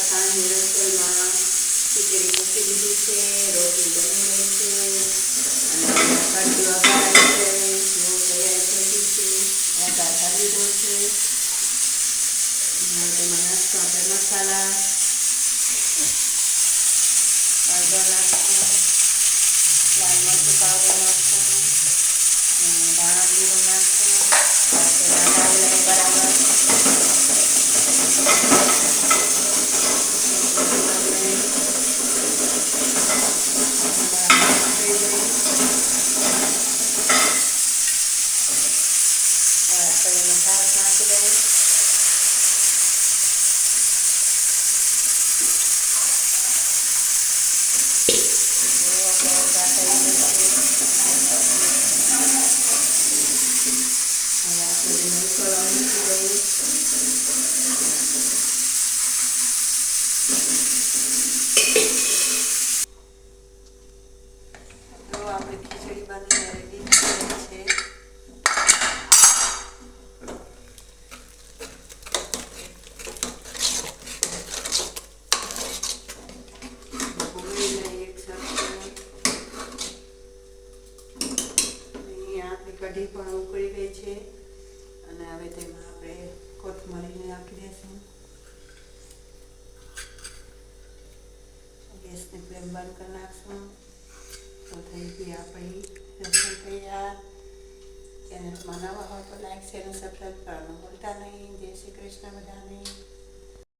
ખાંડ રસોઈમાં ખીચડી મૂકી દીધી છે રોટલી બની રહી છે અને કડકી વઘારાય છે ઘઉં તૈયાર થઈ ગઈ છે વઘાર કરી દીધો છે તેમાં નાસ્તો આપણે મસાલા હળદર નાખશું લાલ મરચું પાવડર નાખશું આપણી કઢી પણ ઉકળી ગઈ છે અને હવે તેમાં આપણે કોથમરીને નાખી દઈશું ગેસની ફ્લેમ બંધ કરી નાખશું. થઈ ગઈ આપણી રસોઈ તૈયાર ચેનલ બનાવવા હોય તો લાઈક શેર સબસ્ક્રાઈબ કરવાનું ભૂલતા નહીં જય શ્રી કૃષ્ણ બધાને